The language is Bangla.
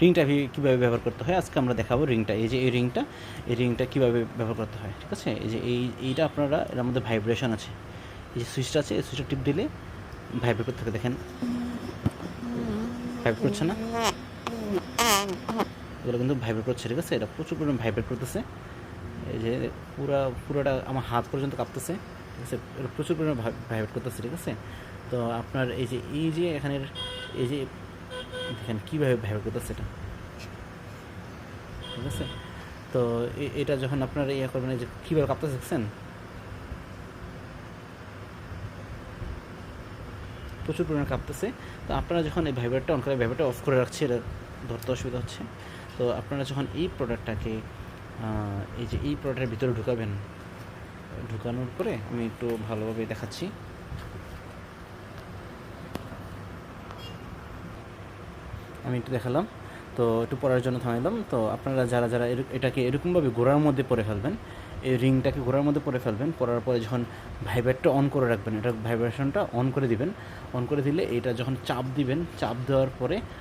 রিংটা কীভাবে ব্যবহার করতে হয়? আজকে আমরা দেখাবো রিংটা। এই যে এই রিংটা এই রিংটা কীভাবে ব্যবহার করতে হয়, ঠিক আছে? এই যে এই, এইটা আপনারা, এর মধ্যে ভাইব্রেশন আছে। এই যে সুইচটা আছে, এই সুইচটা টিপ দিলে ভাইব্রেট করতে থাকে দেখেন। ভাইব্রেট করছে না? এগুলো কিন্তু ভাইব্রেট করছে, ঠিক আছে? এটা প্রচুর পরিমাণে ভাইব্রেট করতেছে। এই যে পুরা, পুরোটা আমার হাত পর্যন্ত কাঁপতেছে, ঠিক আছে? এটা প্রচুর পরিমাণে ভাইব্রেট করতেছে, ঠিক আছে? তো আপনার এই যে এই যে এখানের, এই যে দেখেন কীভাবে ভাইব্রেট করতেছে এটা। ঠিক আছে? তো এটা যখন আপনারা ইয়ে করবেন যে কীভাবে কাঁপতে দেখছেন? প্রচুর পরিমাণে কাঁপতেছে। তো আপনারা যখন এই ভাইব্রেটটা অন করে ভাইব্রেটটা অফ করে রাখছে, এটা ধরতে অসুবিধা হচ্ছে। তো আপনারা যখন এই প্রোডাক্টটাকে এই যে এই প্রোডাক্টের ভিতরে ঢুকাবেন, ঢুকানোর পরে আমি একটু ভালোভাবে দেখাচ্ছি। আমি একটু দেখালাম। তো একটু পরার জন্য থামাইলাম তো আপনারা যারা যারা এটাকে এরকমভাবে ঘোরার মধ্যে পরে ফেলবেন, এই রিংটাকে ঘোরার মধ্যে পরে ফেলবেন, পরার পরে যখন ভাইব্রেটটা অন করে রাখবেন, এটা ভাইব্রেশনটা অন করে দিবেন। অন করে দিলে এটা যখন চাপ দিবেন, চাপ দেওয়ার পরে